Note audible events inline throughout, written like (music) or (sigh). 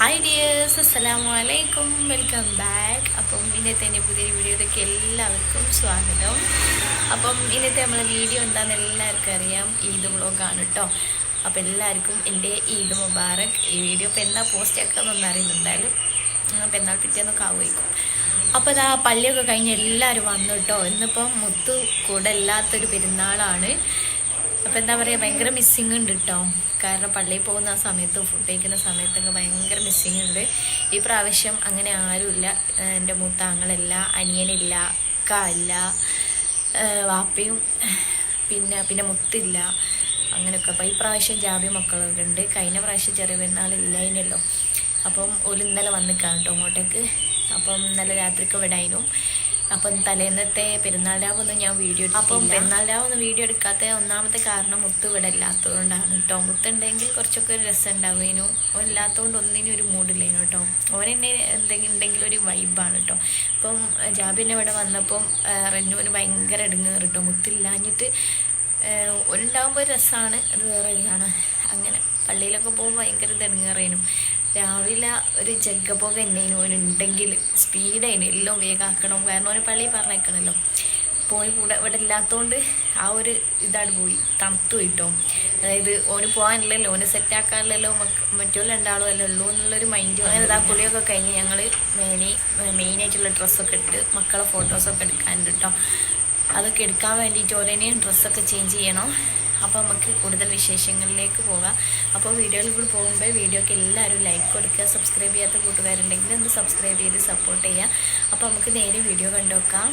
Hi dears അസ്സലാമു അലൈക്കും welcome back അപ്പം ഇന്നത്തെ എന്റെ പുതിയൊരു വീഡിയോയിലേക്ക് എല്ലാവർക്കും സ്വാഗതം. അപ്പം ഇന്നത്തെ നമ്മളെ വീഡിയോ എന്താണെന്ന് എല്ലാവർക്കും അറിയാം. ഈദ് വ്ളോഗാണ് കേട്ടോ അപ്പോൾ എല്ലാവർക്കും എന്റെ ഈദ് മുബാറക്. ഈ വീഡിയോ ഇപ്പം എന്നാ പോസ്റ്റ് ആക്കാമെന്നൊന്നും അറിയുന്നുണ്ടായാലും എന്നാൽ പിറ്റേന്നൊക്കെ ആവുമായിരിക്കും. അപ്പോൾ അതാ പള്ളിയൊക്കെ കഴിഞ്ഞ് എല്ലാവരും വന്നു കേട്ടോ ഇന്നിപ്പം മുത്തു കൂടെ ഇല്ലാത്തൊരു പെരുന്നാളാണ്. അപ്പോൾ എന്താ പറയുക ഭയങ്കര മിസ്സിങ് ഉണ്ട് കേട്ടോ കാരണം പള്ളിയിൽ പോകുന്ന ആ സമയത്ത് ഫുഡ് കഴിക്കുന്ന സമയത്തൊക്കെ ഭയങ്കര മിസ്സിങ് ഉണ്ട്. ഈ പ്രാവശ്യം അങ്ങനെ ആരുമില്ല. എന്റെ മൂത്താങ്ങളില്ല അനിയനില്ല അക്ക ഇല്ല വാപ്പയും പിന്നെ പിന്നെ മുത്തില്ല. അങ്ങനെയൊക്കെ. അപ്പോൾ ഈ പ്രാവശ്യം ജാബി മക്കളൊക്കെ ഉണ്ട്. കഴിഞ്ഞ പ്രാവശ്യം ചെറിയ പെരുന്നാൾ ഇല്ലായിരുന്നല്ലോ അപ്പം ഒരു ഇന്നലെ വന്നിക്കാണ് കേട്ടോ അങ്ങോട്ടേക്ക് അപ്പം ഇന്നലെ രാത്രിക്ക് വിടാനും അപ്പം തലേന്നത്തെ പെരുന്നാൾ രാവൊന്നും ഞാൻ വീഡിയോ അപ്പം പെരുന്നാൾ രാവൊന്നും വീഡിയോ എടുക്കാത്ത ഒന്നാമത്തെ കാരണം മുത്ത് ഇവിടെ ഇല്ലാത്തതുകൊണ്ടാണ് കേട്ടോ മുത്തുണ്ടെങ്കിൽ കുറച്ചൊക്കെ ഒരു രസം അതിനു ഇല്ലാത്തതുകൊണ്ട് ഒന്നിനും ഒരു മൂഡില്ലേനു കേട്ടോ ഓരെന്നെ എന്തെങ്കിലും ഉണ്ടെങ്കിലും ഒരു വൈബാണ് കേട്ടോ അപ്പം ജാബിനെ ഇവിടെ വന്നപ്പം റെന്നുവിന് ഭയങ്കര ഇടുങ്ങേറ് കേട്ടോ മുത്തില്ലാഞ്ഞിട്ട് ഉണ്ടാകുമ്പോൾ ഒരു രസമാണ് അത് വേറെ ഇതാണ് അങ്ങനെ പള്ളിയിലൊക്കെ പോകുമ്പോൾ ഭയങ്കര ഇതെടുങ്ങേറേനും രാവിലെ ഒരു ജഗ്ഗപ്പൊക എന്നേനു ഓനുണ്ടെങ്കിൽ സ്പീഡായിന്. എല്ലാം വേഗമാക്കണം കാരണം ഓന് പള്ളി പറഞ്ഞേക്കണല്ലോ പോയി കൂടെ ഇവിടെ ഇല്ലാത്തതുകൊണ്ട് ആ ഒരു ഇതാണ് പോയി. തണുത്തു കിട്ടും അതായത് ഓന് പോകാനില്ലല്ലോ. ഓന് സെറ്റാക്കാനില്ലല്ലോ മറ്റുള്ള രണ്ടാളും അല്ലേ ഉള്ളൂ എന്നുള്ളൊരു മൈൻഡ് അങ്ങനെ ഇതാ കുളിയൊക്കെ കഴിഞ്ഞ് ഞങ്ങൾ മെയിനി മെയിനായിട്ടുള്ള ഡ്രസ്സൊക്കെ ഇട്ട് മക്കളെ ഫോട്ടോസൊക്കെ എടുക്കാനുണ്ട് കേട്ടോ അതൊക്കെ എടുക്കാൻ വേണ്ടിയിട്ട് ഓരോ ഡ്രസ്സൊക്കെ ചേഞ്ച് ചെയ്യണം. അപ്പോൾ നമുക്ക് കൂടുതൽ വിശേഷങ്ങളിലേക്ക് പോകാം. അപ്പോൾ വീഡിയോയിൽ കൂടി പോകുമ്പോൾ വീഡിയോക്ക് എല്ലാവരും ലൈക്ക് കൊടുക്കുക സബ്സ്ക്രൈബ് ചെയ്യാത്ത കൂട്ടുകാരുണ്ടെങ്കിൽ ഒന്ന് സബ്സ്ക്രൈബ് ചെയ്ത് സപ്പോർട്ട് ചെയ്യുക. അപ്പോൾ നമുക്ക് നേരെ വീഡിയോ കണ്ടു നോക്കാം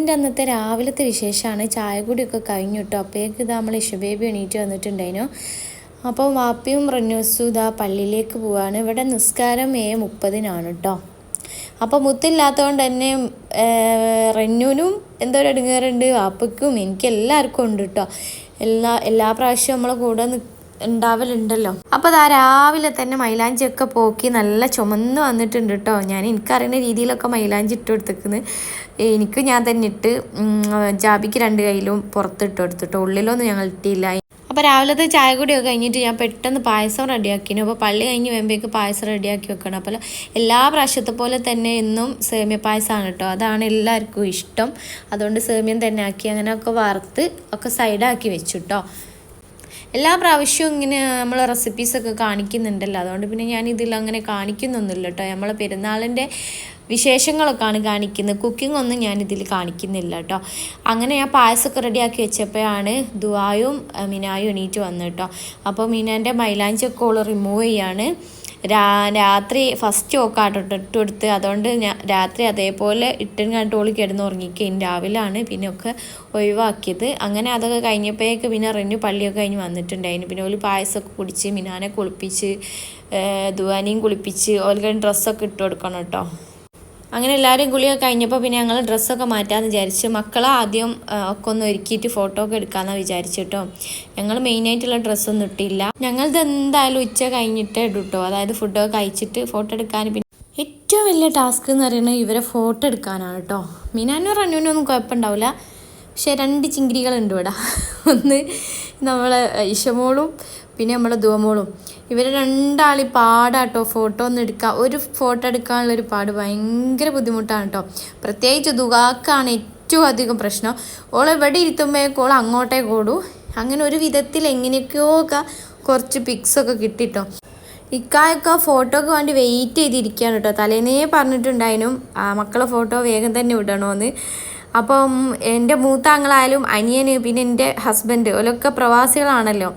ഇതിന്റെ അന്നത്തെ രാവിലത്തെ വിശേഷമാണ്. ചായ കൂടിയൊക്കെ കഴിഞ്ഞു കേട്ടോ അപ്പോഴേക്ക് ഇതാ നമ്മൾ ഇഷബേബി എണീറ്റ് വന്നിട്ടുണ്ടായിരുന്നു. അപ്പോൾ വാപ്പിയും റന്നൂസും ഇതാ പള്ളിയിലേക്ക് പോവാണ്. ഇവിടെ നിസ്കാരം ഏ മുപ്പതിനാണ് കേട്ടോ. അപ്പോൾ മുത്തില്ലാത്തതുകൊണ്ട് തന്നെ റന്നൂനും എന്തോ ഒരു വാപ്പയ്ക്കും എനിക്ക് എല്ലാവർക്കും ഉണ്ട് കേട്ടോ. എല്ലാ എല്ലാ പ്രാവശ്യവും നമ്മളെ കൂടെ നി ഉണ്ടാവലുണ്ടല്ലോ. അപ്പോൾ അതാ രാവിലെ തന്നെ മൈലാഞ്ചി ഒക്കെ പോക്കി നല്ല ചുമന്ന് വന്നിട്ടുണ്ട് കേട്ടോ ഞാൻ എനിക്കറിയുന്ന രീതിയിലൊക്കെ മൈലാഞ്ചി ഇട്ട് കൊടുത്തേക്കുന്നത് എനിക്ക് ഞാൻ തന്നെ ഇട്ട് ജാബിക്ക് രണ്ട് കയ്യിലും പുറത്തിട്ട് കൊടുത്തിട്ടോ ഉള്ളിലൊന്നും ഞങ്ങൾ ഇട്ടില്ല. അപ്പോൾ രാവിലത്തെ ചായ കൂടിയൊക്കെ കഴിഞ്ഞിട്ട് ഞാൻ പെട്ടെന്ന് പായസം റെഡിയാക്കിനു. അപ്പോൾ പള്ളി കഴിഞ്ഞ് വരുമ്പോഴേക്ക് പായസം റെഡിയാക്കി വെക്കണം. അപ്പോൾ എല്ലാ പ്രാവശ്യത്തെ പോലെ തന്നെ എന്നും സേമിയ പായസമാണ് കേട്ടോ അതാണ് എല്ലാവർക്കും ഇഷ്ടം. അതുകൊണ്ട് സേമിയം തന്നെ ആക്കി അങ്ങനെയൊക്കെ വറുത്ത് ഒക്കെ സൈഡാക്കി വെച്ചു കേട്ടോ എല്ലാ പ്രാവശ്യവും ഇങ്ങനെ നമ്മൾ റെസിപ്പീസൊക്കെ കാണിക്കുന്നുണ്ടല്ലോ. അതുകൊണ്ട് പിന്നെ ഞാൻ ഇതിൽ അങ്ങനെ കാണിക്കുന്നൊന്നുമില്ല കേട്ടോ. നമ്മളെ പെരുന്നാളിന്റെ വിശേഷങ്ങളൊക്കെയാണ് കാണിക്കുന്നത്. കുക്കിംഗ് ഒന്നും ഞാൻ ഇതിൽ കാണിക്കുന്നില്ല കേട്ടോ. അങ്ങനെ ഞാൻ പായസമൊക്കെ റെഡിയാക്കി വെച്ചപ്പോഴാണ് ദുവായും മിനായും എണീറ്റ് വന്നു കേട്ടോ. അപ്പോൾ മീനാന്റെ മൈലാഞ്ചൊക്കെ ഓൾ റിമൂവ് ചെയ്യാണ്. രാത്രി ഫസ്റ്റ് ഓക്കാട്ടോ ഇട്ട് കൊടുത്ത്. അതുകൊണ്ട് ഞാൻ രാത്രി അതേപോലെ ഇട്ടും കണ്ടിട്ട് ഓൾ കിടന്ന് ഉറങ്ങിക്കുകയും രാവിലാണ് പിന്നെ ഒക്കെ ഒഴിവാക്കിയത്. അങ്ങനെ അതൊക്കെ കഴിഞ്ഞപ്പോഴേക്ക് പിന്നെ റെന്നു പള്ളിയൊക്കെ കഴിഞ്ഞ് വന്നിട്ടുണ്ടായിരുന്നു. പിന്നെ ഓൽ പായസമൊക്കെ കുടിച്ച് മിനാനെ കുളിപ്പിച്ച് ദുവാനിയും കുളിപ്പിച്ച് ഓൽക്ക് ഡ്രസ്സൊക്കെ ഇട്ട് കൊടുക്കണം കേട്ടോ. അങ്ങനെ എല്ലാവരും കുളിയൊക്കെ കഴിഞ്ഞപ്പോൾ പിന്നെ ഞങ്ങൾ ഡ്രസ്സൊക്കെ മാറ്റാമെന്ന് വിചാരിച്ചു മക്കളെ ആദ്യം ഒക്കെ ഒന്ന് ഒരുക്കിയിട്ട് ഫോട്ടോ ഒക്കെ എടുക്കാമെന്നാണ് വിചാരിച്ചിട്ടോ. ഞങ്ങൾ മെയിനായിട്ടുള്ള ഡ്രസ്സൊന്നും ഇട്ടില്ല. ഞങ്ങളത് എന്തായാലും ഉച്ച കഴിഞ്ഞിട്ട് ഇടൂ കേട്ടോ അതായത് ഫുഡൊക്കെ കഴിച്ചിട്ട് ഫോട്ടോ എടുക്കാൻ പിന്നെ ഏറ്റവും വലിയ ടാസ്ക് എന്ന് പറയുന്നത് ഇവരെ ഫോട്ടോ എടുക്കാനാണ് കേട്ടോ മീനാനും റണ്ണൂനും ഒന്നും കുഴപ്പമുണ്ടാവില്ല. പക്ഷേ രണ്ട് ചിങ്കിരികളുണ്ട് ഇവിടെ. (laughs) ഒന്ന് നമ്മളെ ഇഷമോളും പിന്നെ നമ്മളെ ദുവമോളും. ഇവർ രണ്ടാളി പാടാട്ടോ. ഫോട്ടോ ഒന്നും എടുക്കാൻ ഒരു ഫോട്ടോ എടുക്കാനുള്ള ഒരു പാട് ഭയങ്കര ബുദ്ധിമുട്ടാണ് കേട്ടോ പ്രത്യേകിച്ച് ദുഗാക്കാണ് ഏറ്റവും അധികം പ്രശ്നം. ഓൾ എവിടെ ഇരുത്തുമ്പോഴേക്കും ഓൾ അങ്ങോട്ടേ ഓടൂ അങ്ങനെ ഒരു വിധത്തിൽ എങ്ങനെയൊക്കെയോ ഒക്കെ കുറച്ച് പിക്സൊക്കെ കിട്ടിട്ടോ. ഇക്കായൊക്കെ ഫോട്ടോക്ക് വേണ്ടി വെയിറ്റ് ചെയ്തിരിക്കുകയാണ് കേട്ടോ തലേന്നേ പറഞ്ഞിട്ടുണ്ടായിരുന്നു ആ മക്കളെ ഫോട്ടോ വേഗം തന്നെ വിടണമെന്ന് അപ്പം എന്റെ മൂത്താങ്ങളായാലും അനിയന് പിന്നെ എന്റെ ഹസ്ബൻഡ് ഓലൊക്കെ പ്രവാസികളാണല്ലോ.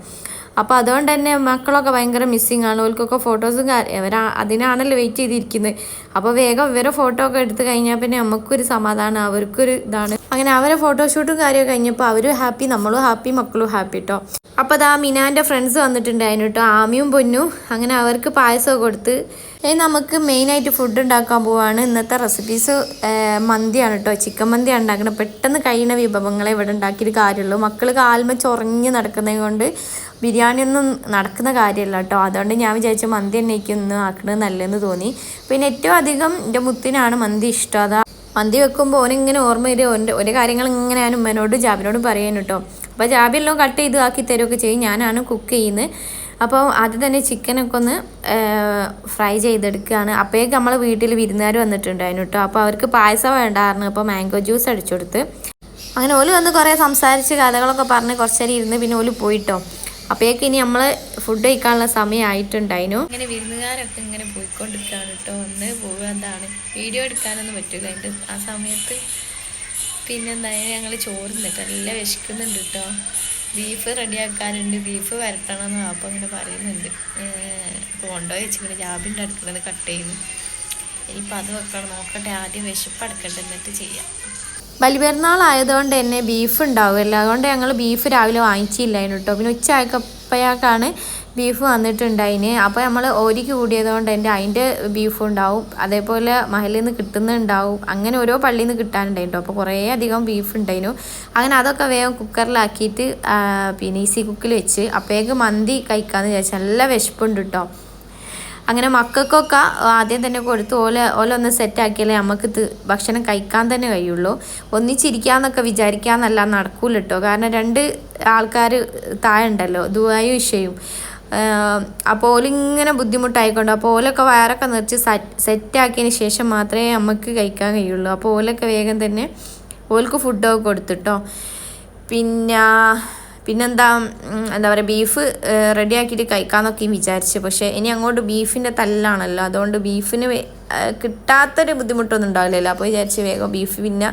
അപ്പോൾ അതുകൊണ്ട് തന്നെ മക്കളൊക്കെ ഭയങ്കര മിസ്സിങ് ആണ്. ഓൽക്കൊക്കെ ഫോട്ടോസും അവർ അതിനാണല്ലോ വെയിറ്റ് ചെയ്തിരിക്കുന്നത് അപ്പോൾ വേഗം ഇവരെ ഫോട്ടോ ഒക്കെ എടുത്തു കഴിഞ്ഞാൽ പിന്നെ നമുക്കൊരു സമാധാനം അവർക്കൊരു ഇതാണ്. അങ്ങനെ അവരെ ഫോട്ടോഷൂട്ടും കാര്യമൊക്കെ കഴിഞ്ഞപ്പോൾ അവരും ഹാപ്പി നമ്മളും ഹാപ്പി മക്കളും ഹാപ്പി കേട്ടോ അപ്പോൾ അതാ മിനാന്റെ ഫ്രണ്ട്സ് വന്നിട്ടുണ്ടായിരുന്നു കേട്ടോ ആമിയും പൊന്നു അങ്ങനെ അവർക്ക് പായസമൊക്കെ കൊടുത്ത്. ഇനി നമുക്ക് മെയിനായിട്ട് ഫുഡ് ഉണ്ടാക്കാൻ പോവാണ്. ഇന്നത്തെ റെസിപ്പീസ് മന്തിയാണ് കേട്ടോ ചിക്കൻ മന്തിയാണ് ഉണ്ടാക്കുന്നത്. പെട്ടെന്ന് കഴിയുന്ന വിഭവങ്ങളെ ഇവിടെ ഉണ്ടാക്കിയിട്ട് കാര്യമുള്ളൂ. മക്കൾ കാൽമ ചൊറഞ്ഞ് നടക്കുന്നത് കൊണ്ട് ബിരിയാണി ഒന്നും നടക്കുന്ന കാര്യമല്ല കേട്ടോ അതുകൊണ്ട് ഞാൻ വിചാരിച്ചു മന്തി തന്നെ ഒന്ന് ആക്കണത് നല്ലതെന്ന് തോന്നി. പിന്നെ ഏറ്റവും അധികം എന്റെ മുത്തിനാണ് മന്തി ഇഷ്ടം. അതാ മന്തി വെക്കുമ്പോൾ ഓനിങ്ങനെ ഓർമ്മ വരും. ഓന്റെ ഒരു കാര്യങ്ങൾ ഇങ്ങനെ ഞാൻ ഉമ്മനോട് ജാബിനോടും പറയാൻ കേട്ടോ അപ്പോൾ ജാബിയെല്ലാം കട്ട് ചെയ്ത് ആക്കി തരുമൊക്കെ ചെയ്യും. ഞാനാണ് കുക്ക് ചെയ്യുന്നത്. അപ്പോൾ അത് തന്നെ ചിക്കനൊക്കെ ഒന്ന് ഫ്രൈ ചെയ്തെടുക്കുകയാണ്. അപ്പോഴേക്ക് നമ്മൾ വീട്ടിൽ വിരുന്നുകാർ വന്നിട്ടുണ്ടായിരുന്നു കേട്ടോ. അപ്പോൾ അവർക്ക് പായസം വേണ്ടായിരുന്നു. അപ്പോൾ മാംഗോ ജ്യൂസ് അടിച്ചു കൊടുത്ത് അങ്ങനെ ഓൽ വന്ന് കുറേ സംസാരിച്ച് കഥകളൊക്കെ പറഞ്ഞ് കുറച്ച് നേരം ഇരുന്ന് പിന്നെ ഓൽ പോയിട്ടോ അപ്പോഴേക്ക് ഇനി നമ്മൾ ഫുഡ് കഴിക്കാനുള്ള സമയമായിട്ടുണ്ടായിരുന്നു ഇങ്ങനെ വിരുന്നുകാരൊക്കെ ഇങ്ങനെ പോയിക്കൊണ്ടിരിക്കുകയാണ് കേട്ടോ ഒന്ന് പോകാൻ വീഡിയോ എടുക്കാനൊന്നും പറ്റില്ല അതിന്റെ ആ സമയത്ത് പിന്നെന്തായാലും ഞങ്ങൾ ചോറുന്നിട്ട് നല്ല വിശക്കുന്നുണ്ട് കേട്ടോ ബീഫ് റെഡിയാക്കാനുണ്ട്. ബീഫ് വരട്ടണം എന്ന് അപ്പം ഇങ്ങനെ പറയുന്നുണ്ട്. ഇപ്പോൾ കൊണ്ടുപോയി വെച്ചിങ്ങനെ ജാബിന്റെ അടുക്കുന്നത് കട്ട് ചെയ്യുന്നു ഇനിയിപ്പോൾ അത് വെക്കണം. നോക്കട്ടെ. ആദ്യം വിശപ്പ് അടക്കട്ടെ എന്നിട്ട് ചെയ്യാം. ബലിപെരുന്നാളായതുകൊണ്ട് തന്നെ ബീഫ് ഉണ്ടാവുമല്ലോ അതുകൊണ്ട് ഞങ്ങൾ ബീഫ് രാവിലെ വാങ്ങിച്ചില്ലായിരുന്നു കേട്ടോ പിന്നെ ഉച്ചയായപ്പോഴാണ് ബീഫ് വന്നിട്ടുണ്ടായിന്. അപ്പോൾ നമ്മൾ ഓരിക്ക് കൂടിയതുകൊണ്ട് എന്റെ അതിന്റെ ബീഫ് ഉണ്ടാവും. അതേപോലെ മഹലിൽ നിന്ന് കിട്ടുന്നുണ്ടാവും അങ്ങനെ ഓരോ പള്ളിയിൽ നിന്ന് കിട്ടാനുണ്ടായിട്ടോ. അപ്പോൾ കുറേ അധികം ബീഫ് ഉണ്ടായിരുന്നു അങ്ങനെ അതൊക്കെ വേഗം കുക്കറിലാക്കിയിട്ട് പിന്നെ ഈസി കുക്കിൽ വെച്ച് അപ്പോഴേക്ക് മന്തി കഴിക്കാമെന്ന് വിചാരിച്ചു നല്ല വിശപ്പുണ്ട് കേട്ടോ അങ്ങനെ മക്കൾക്കൊക്കെ ആദ്യം തന്നെ കൊടുത്ത് ഓല ഓല ഒന്ന് സെറ്റാക്കിയാലേ നമുക്ക് ഭക്ഷണം കഴിക്കാൻ തന്നെ കഴിയുള്ളൂ. ഒന്നിച്ചിരിക്കാന്നൊക്കെ വിചാരിക്കാന്നല്ല നടക്കൂല കേട്ടോ കാരണം രണ്ട് ആൾക്കാർ താഴെ ഉണ്ടല്ലോ ദുബായും ഇഷയും. അപ്പോൾ ഓലിങ്ങനെ ബുദ്ധിമുട്ടായിക്കൊണ്ട് അപ്പോൾ ഓലൊക്കെ വയറൊക്കെ നിറച്ച് സെറ്റാക്കിയതിന് ശേഷം മാത്രമേ നമുക്ക് കഴിക്കാൻ കഴിയുള്ളൂ. അപ്പോൾ ഓലൊക്കെ വേഗം തന്നെ ഓൽക്ക് ഫുഡൊക്കെ കൊടുത്തിട്ടോ. പിന്നെ പിന്നെന്താ എന്താ പറയുക ബീഫ് റെഡിയാക്കിയിട്ട് കഴിക്കാമെന്നൊക്കെയും വിചാരിച്ചു. പക്ഷേ ഇനി അങ്ങോട്ട് ബീഫിന്റെ തല്ലാണല്ലോ. അതുകൊണ്ട് ബീഫിന് കിട്ടാത്തൊരു ബുദ്ധിമുട്ടൊന്നും ഉണ്ടാവില്ലല്ലോ. അപ്പോൾ വിചാരിച്ച് വേഗം ബീഫ് പിന്നെ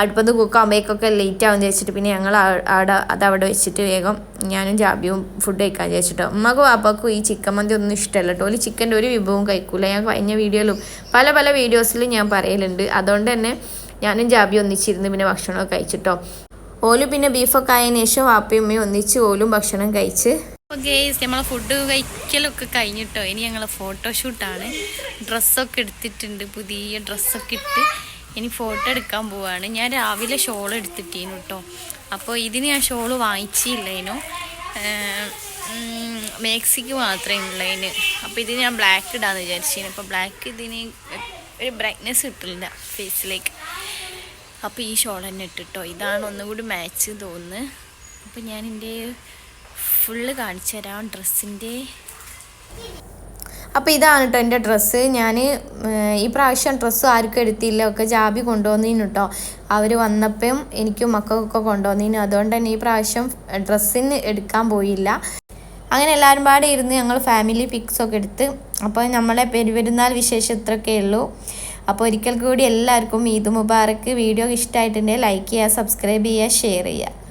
അടുപ്പത്ത് കുക്കാകുമ്പോഴേക്കൊക്കെ ലേറ്റ് ആവും വെച്ചിട്ട് പിന്നെ ഞങ്ങൾ അവിടെ അത് അവിടെ വെച്ചിട്ട് വേഗം ഞാനും ജാബിയും ഫുഡ് കഴിക്കാൻ വിചാരിച്ചിട്ടോ. ഉമ്മക്കും അപ്പക്കും ഈ ചിക്കൻ മന്തി ഒന്നും ഇഷ്ടമല്ല കേട്ടോ ഒരു ചിക്കന്റെ ഒരു വിഭവവും കഴിക്കൂല. ഞാൻ കഴിഞ്ഞ വീഡിയോയിലും പല പല വീഡിയോസിലും ഞാൻ പറയലുണ്ട്. അതുകൊണ്ട് തന്നെ ഞാനും ജാബി ഒന്നിച്ചിരുന്ന് പിന്നെ ഭക്ഷണമൊക്കെ കഴിച്ചിട്ടോ. ഓലും പിന്നെ ബീഫൊക്കെ ആയതിനു ശേഷം വാപ്പയും ഉമ്മയും ഒന്നിച്ച് ഓലും ഭക്ഷണം കഴിച്ച് ഗേസ് നമ്മളെ ഫുഡ് കഴിക്കലൊക്കെ കഴിഞ്ഞിട്ടോ. ഇനി ഞങ്ങൾ ഫോട്ടോഷൂട്ടാണ് ഡ്രസ്സൊക്കെ എടുത്തിട്ടുണ്ട്. പുതിയ ഡ്രസ്സൊക്കെ ഇട്ട് ഇനി ഫോട്ടോ എടുക്കാൻ പോവാണ്. ഞാൻ രാവിലെ ഷോൾ എടുത്തിട്ടീനു കേട്ടോ അപ്പോൾ ഇതിന് ഞാൻ ഷോൾ വാങ്ങിച്ചില്ലേനു. മേക്സിക്ക് മാത്രമേ ഉള്ളതിന് അപ്പോൾ ഇതിന് ഞാൻ ബ്ലാക്ക് ഇടാന്ന് വിചാരിച്ചിരുന്നു അപ്പോൾ ബ്ലാക്ക് ഇതിന് ഒരു ബ്രൈറ്റ്നെസ് കിട്ടില്ല ഫേസിലേക്ക് അപ്പോൾ ഈ ഷോൾ തന്നെ ഇട്ടിട്ടോ. ഇതാണ് ഒന്നുകൂടി മാച്ച് തോന്നുന്നത് അപ്പോൾ ഞാൻ എന്റെ ഫുള്ള് കാണിച്ചു തരാം ഡ്രസ്സിന്റെ അപ്പോൾ ഇതാണ് കേട്ടോ എന്റെ ഡ്രസ്സ്. ഞാൻ ഈ പ്രാവശ്യം ഡ്രസ്സ് ആർക്കും എടുത്തില്ല. ഒക്കെ ജാബി കൊണ്ടുവന്നീനു കേട്ടോ അവർ വന്നപ്പം എനിക്കും മക്കൾക്കൊക്കെ കൊണ്ടുവന്നീനു. അതുകൊണ്ട് തന്നെ ഈ പ്രാവശ്യം ഡ്രസ്സിന് എടുക്കാൻ പോയില്ല. അങ്ങനെ എല്ലാവരും പാടെ ഇരുന്ന് ഞങ്ങൾ ഫാമിലി പിക്സ് ഒക്കെ എടുത്ത് അപ്പോൾ നമ്മളെ പെരുപെരുന്നാൾ വിശേഷം ഇത്രയൊക്കെ ഉള്ളൂ. അപ്പോൾ ഒരിക്കൽ കൂടി എല്ലാവർക്കും ഈദ് മുബാറക്ക്. വീഡിയോ ഇഷ്ടമായിട്ടുണ്ടെങ്കിൽ ലൈക്ക് ചെയ്യുക സബ്സ്ക്രൈബ് ചെയ്യുക ഷെയർ ചെയ്യുക.